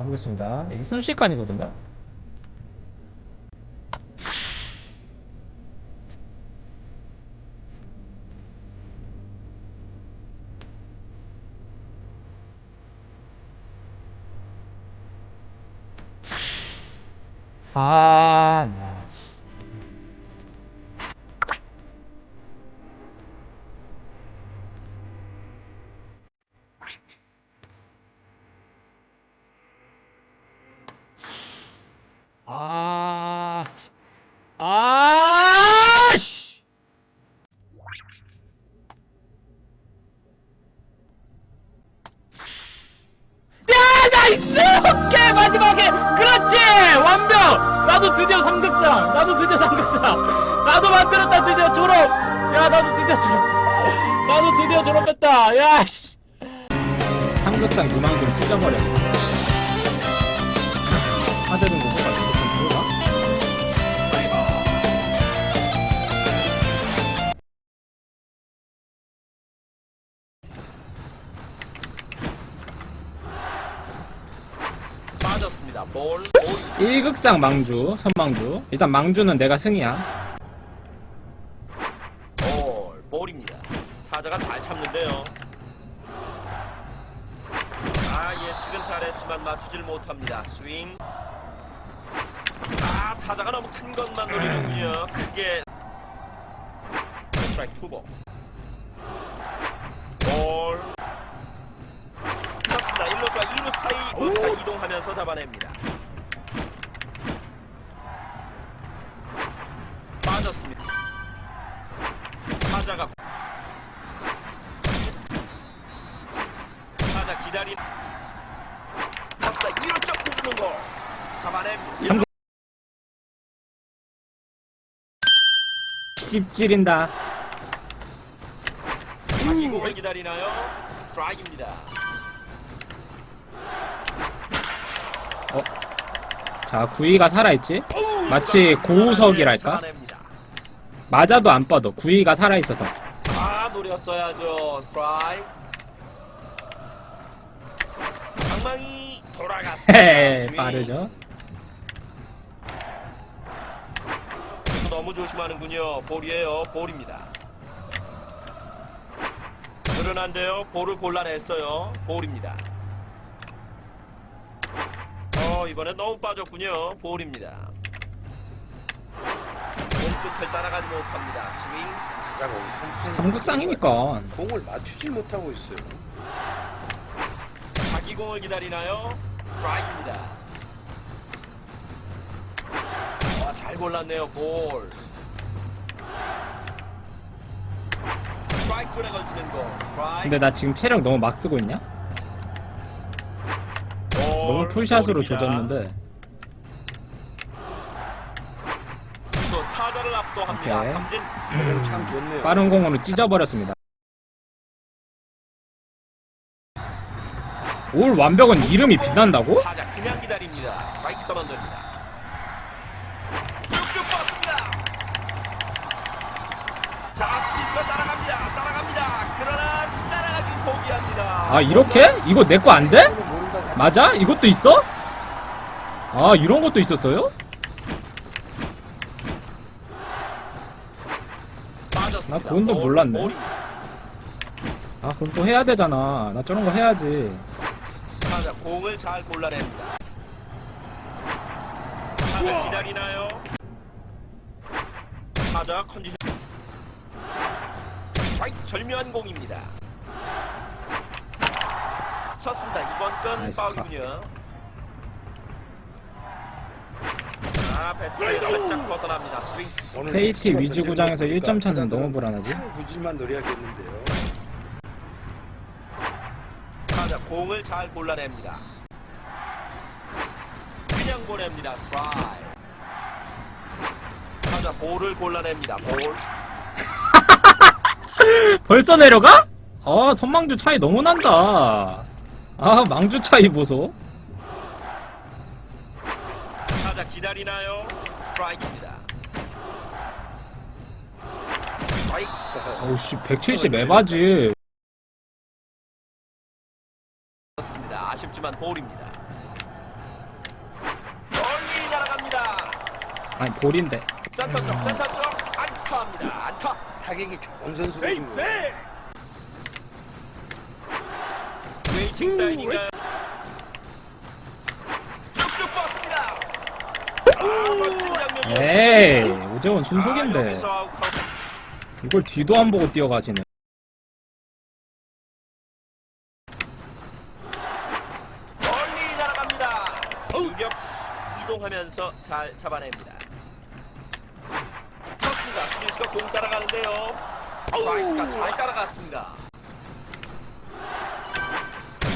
가보겠습니다. 이게 순식간이거든요. 아, 나도 드디어 삼극상! 나도 드디어 삼극상! 나도 만들었다, 드디어 졸업! 야, 나도 드디어 졸업했어! 나도 드디어 졸업했다! 야, 씨! 삼극상 그만큼 찢어버려. 빠졌습니다. 볼, 볼. 1극상 망주, 선망주. 일단 망주는 내가 승이야. 볼, 볼입니다. 타자가 잘 참는데요. 아, 예측은 잘했지만 맞추질 못합니다. 스윙. 아, 타자가 너무 큰 것만 노리는군요. 크게. 스트라이크 투볼. 볼. 2루 사이 루수가 이동하면서 잡아냅니다. 빠졌습니다. 타자가 타자 기다린 타스다 2루 쪽 부는 거 잡아냅니다. 씹질인다. 자기 공을 기다리나요? 스트라이크입니다. 자, 구이가 살아있지? 마치 고우석이랄까? 맞아도 안 뻗어. 구이가 살아있어서. 아 노렸어야죠 스트라이크. 방망이 돌아갔습니다. 빠르죠? 너무 조심하는군요. 볼이에요. 볼입니다. 늘어난데요. 볼을 골라냈어요. 볼입니다. 어, 이번엔 너무 빠졌군요. 볼입니다. 볼 끝을 따라가지 못합니다. 스윙. 가장 삼극상이니까. 공을 맞추지 못하고 있어요. 자기 공을 기다리나요? 스트라이크입니다. 아, 잘 골랐네요. 볼. 스트라이크 존에 걸치는 공. 스트라이크. 근데 나 지금 체력 너무 막 쓰고 있냐? 너무 풀샷으로 조졌는데. 또 타자를 압도합니다. 오케이. 삼진. 공참 좋네요. 빠른 공으로 찢어버렸습니다. 올 완벽은 이름이 빛난다고? 타자 그냥 기다립니다. 스트라이크 선언됩니다. 쭉쭉 뻗습니다. 자, 스미스가 따라갑니다. 따라갑니다. 그러나 따라가기 포기합니다. 아, 이렇게? 이거 내 거 안 돼? 맞아? 이것도 있어? 아, 이런 것도 있었어요? 나 그건 또 볼, 몰랐네. 아, 그럼 또 해야 되잖아. 나 저런 거 해야지. 타자 공을 잘 골라냅니다. 타자 기다리나요? 타자 컨디션 스트라이크 절묘한 공입니다. 쳤습니다. 이번 건 파울이군요. 아, 배트에 살짝 벗어납니다. 스윙. 오늘 KT 던지는 구장에서 거 1점 차는 너무 불안하지? 큰 구질만 노려야겠는데요. 타자 공을 잘 골라냅니다. 그냥 보냅니다. 스트라이크. 타자 볼을 골라냅니다. 볼. 벌써 내려가? 아, 선망주 차이 너무 난다. 아 망주 차이 보소 자 기다리나요? 스트라이크입니다. 오씨 170 에바지 습니다 아쉽지만 볼입니다. 멀리 날아갑니다. 아니 볼인데 센터 쪽, 센터 쪽 안타입니다. 안타. 타격이 좋은 선수거든요. 사인인가요? 쭉쭉 뻗습니다. 아, 멋진 장면이었죠. 에이 오재원 아, 순속인데 여기서 아웃 카운트. 이걸 뒤도 안 보고 뛰어가지네. 멀리 날아갑니다. 유격수 이동하면서 잘 잡아냅니다. 쳤습니다. 수비수가 공 따라가는데요. 좌이스가 잘 따라갔습니다.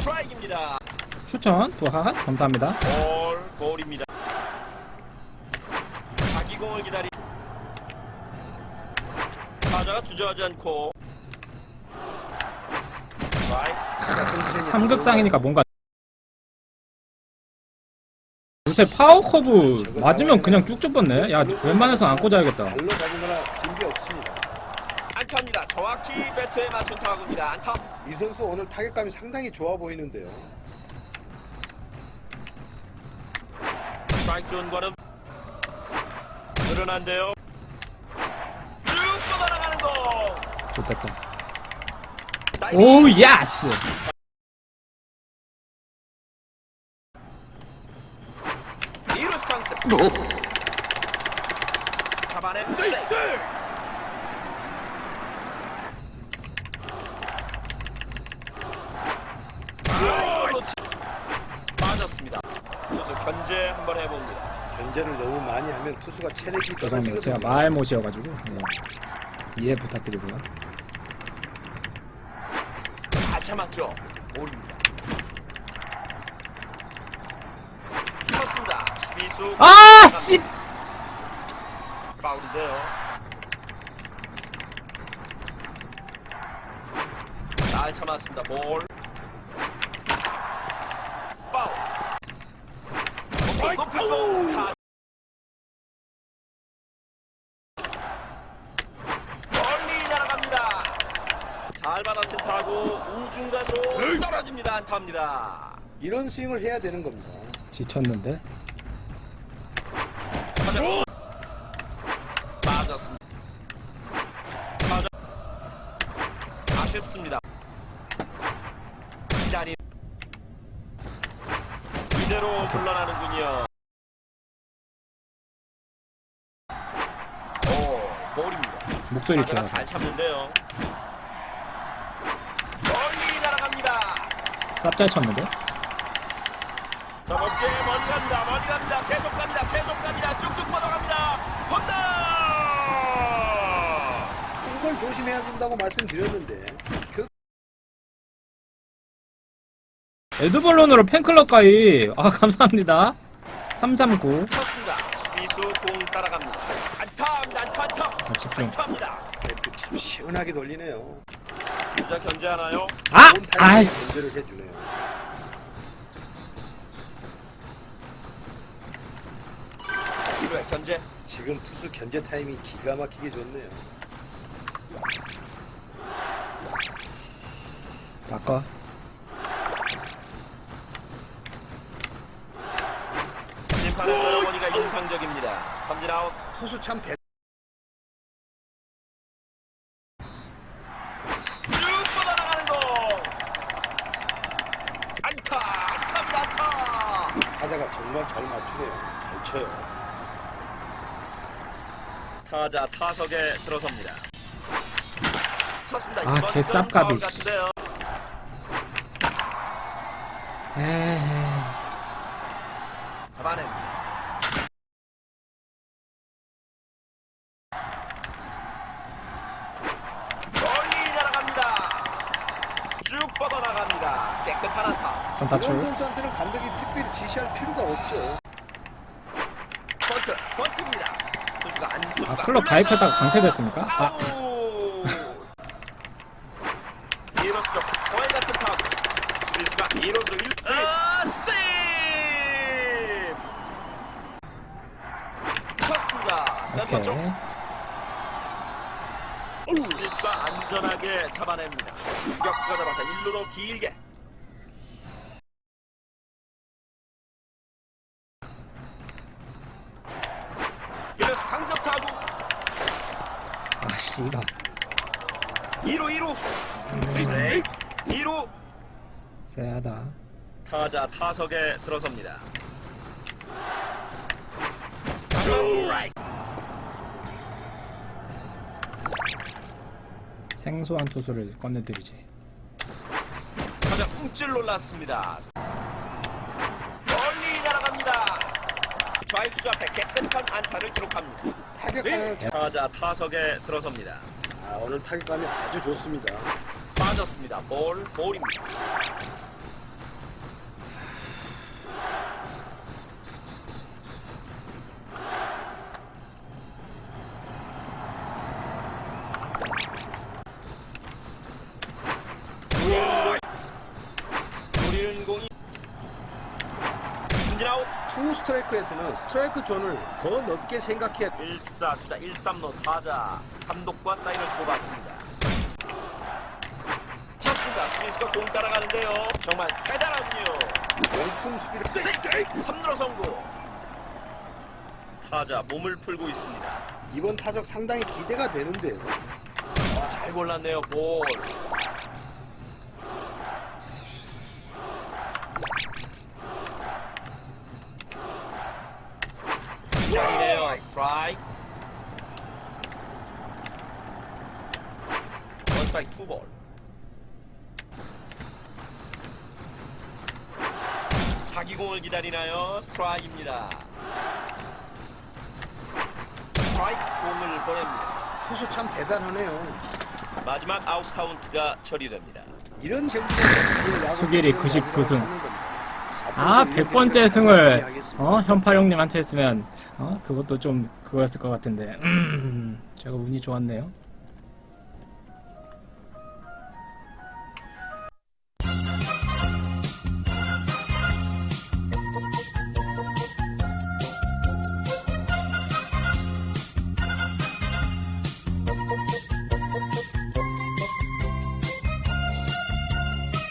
스트라이크입니다. 추천 두하 감사합니다. 볼, 볼입니다. 자기 공을 기다리. 타자가 주저하지 않고. 삼극상이니까 뭔가 요새 파워 커브 맞으면 그냥 쭉쭉 뻗네. 야 웬만해서 안 꽂아야겠다. 발로 잡은 거나 진비 없습니다. 안타입니다. 정확히 배트에 맞춘 타구입니다. 안타. 이 선수 오늘 타격감이 상당히 좋아 보이는데요. 스트라이크 존과는 늘어난데요. 쭉 뻗어나가는 거. 좋겠다. 다이빙. 오 예스. 이루스 컨셉. 잡아낸 세이프. 아, 놓치- 빠졌습니다. 투수 견제 한번 해봅니다. 견제를 너무 많이 하면 투수가 체력이 죄송합니다. 제가. 말 못이어가지고 예. 이해 부탁드리고요. 잘 참았죠. 모릅니다. 쳤습니다. 수비수. 아 씨. 파울인데요. 잘 참았습니다. 볼. 파울. 높은 높은 공. 타. 멀리 날아갑니다. 잘 받아친 타고 우중간으로 떨어집니다. 안타입니다. 이런 스윙을 해야 되는 겁니다. 지쳤는데. 타자. 빠졌습니다. 타자. 아쉽습니다. 기다림. 이대로 물러나는군요. 오, 볼입니다. 목소리 좋아서 잘 참는데요. 멀리 날아갑니다. 쌉잘 쳤는데. 자, 멋지게 멀리 갑니다. 멀리 갑니다. 계속 갑니다. 계속 갑니다. 쭉쭉 뻗어갑니다. 홈런! 이걸 조심해야 된다고 말씀드렸는데 그 에드벌론으로 팬클럽 가입. 아 감사합니다. 339. 쳤습니다. 수비수 공 따라갑니다. 안타입니다. 안타 안타. 아, 집중. 안타입니다. 배트 참 시원하게 돌리네요. 주자 견제하나요? 아! 아이씨. 견제를 해주네요. 1회 견제. 지금 투수 견제 타이밍 기가 막히게 좋네요. 바꿔. 인상적입니다. 삼진 아웃. 투수 참 대. 쭉 뻗어나가는 공. 안타. 안타입니다. 안타. 타자가 정말 잘 맞추네요. 잘 쳐요. 타자 타석에 들어섭니다. 쳤습니다. 아, 이번 건 개쌉가비, 파울 씨. 같은데요. 에이. 잡아냅니다. 멀리 날아갑니다. 쭉 뻗어나갑니다. 깨끗한 안타. 선타 이런 출. 선수한테는 감독이 특별히 지시할 필요가 없죠. 번트, 번트입니다. 투수가 안 투수가 아 클럽 가입했다가 강퇴됐습니까? 아 아우. 이로스 쪽 거의 같은 타구. 수비수가 이로스 1. 아, 세이브! 쳤습니다. 센터 오케이. 쪽. 수비수가 안전하게 잡아냅니다. 유격수가 잡아서 1루로 길게. 씨발 2루 2루. 프리베이 2루. 쎄하다. 타자 타석에 들어섭니다. 생소한 투수를 꺼내드리지. 타자 웅찔 놀랐습니다. 멀리 날아갑니다. 좌익수 앞에 깨끗한 안타를 기록합니다. 타격감을 잘- 타자 타석에 들어섭니다. 아, 오늘 타격감이 아주 좋습니다. 빠졌습니다. 볼 볼입니다. 노리는 공이 투 스트라이크에서는 스트라이크 존을 더 넓게 생각해야 1사 주자 1삼로 타자 감독과 사인을 주고받습니다. 쳤습니다. 스미스가 공 따라가는데요. 정말 대단하군요. 명품 수비를 3루로 성공. 타자 몸을 풀고 있습니다. 이번 타석 상당히 기대가 되는데 잘 골랐네요. 볼. 기다리네요. 스트라이크. 원 스트라이크 투 볼. 사기공을 기다리나요? 스트라이크입니다. 스트라이크 공을 보냅니다. 투수 참 대단하네요. 마지막 아웃 카운트가 처리됩니다. 이런 수길이 99승. 아 100번째 승을 어 현파 형님한테 했으면 어? 그것도 좀 그거였을 것 같은데. 음 제가 운이 좋았네요